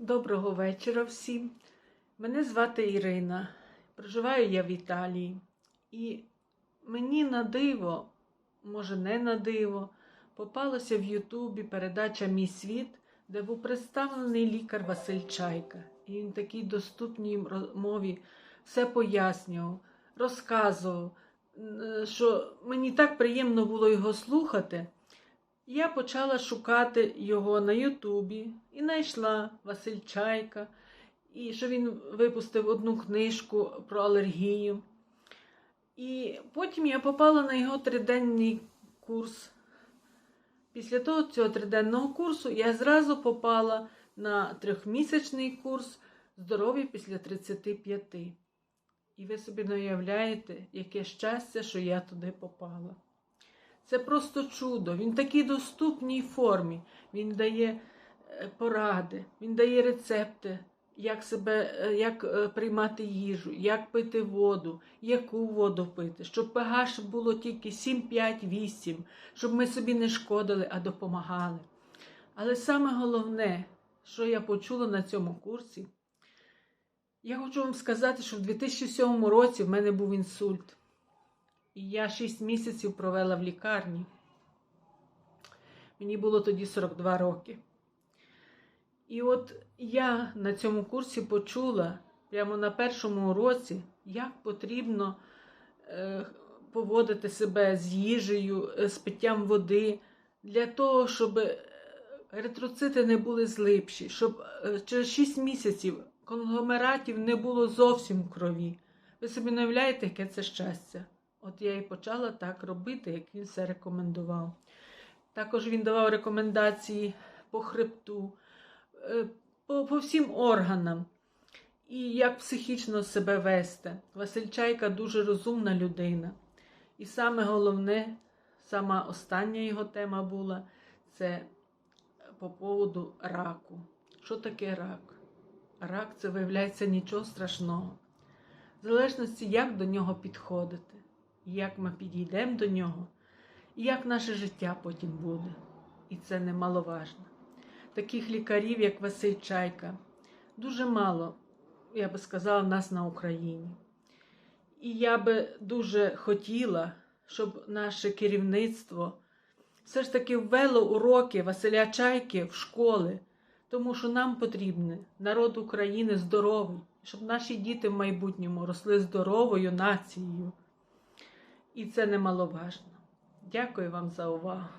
Доброго вечора всім. Мене звати Ірина. Проживаю я в Італії. І мені на диво, може не на диво, попалася в Ютубі передача Мій світ, де був представлений лікар Василь Чайка. І він такій доступній мові все пояснював, розказував, що мені так приємно було його слухати. Я почала шукати його на Ютубі і знайшла Василь Чайка, і що він випустив одну книжку про алергію. І потім я попала на його триденний курс. Після того цього триденного курсу я зразу попала на трьохмісячний курс здоров'я після 35. І ви собі не уявляєте, яке щастя, що я туди попала. Це просто чудо. Він в такій доступній формі. Він дає е, поради, він дає рецепти, як себе, е, як е, приймати їжу, як пити воду, яку воду пити, щоб pH було тільки 7, 5, 8, щоб ми собі не шкодили, а допомагали. Але саме головне, що я почула на цьому курсі, я хочу вам сказати, що в 2007 році в мене був інсульт. І я 6 місяців провела в лікарні. Мені було тоді 42 роки. І от я на цьому курсі почула прямо на першому уроці, як потрібно е, поводити себе з їжею, е, з питтям води, для того, щоб е, еритроцити не були злипші, щоб через 6 місяців конгломератів не було зовсім крові. Ви собі не уявляєте, яке це щастя. От я і почала так робити, як він все рекомендував. Також він давав рекомендації по хребту, е, по, по всім органам і як психічно себе вести. Василь Чайка дуже розумна людина. І саме головне, сама остання його тема була це по поводу раку. Що таке рак? Рак це виявляється нічого страшного. В залежності, як до нього підходити, як ми підійдемо до нього, і як наше життя потім буде. І це немаловажно. Таких лікарів, як Василь Чайка, дуже мало, я би сказала, нас на Україні. І я би дуже хотіла, щоб наше керівництво все ж таки ввело уроки Василя Чайки в школи, тому що нам потрібен народ України здоровий, щоб наші діти в майбутньому росли здоровою нацією. І це немаловажно. Дякую вам за увагу.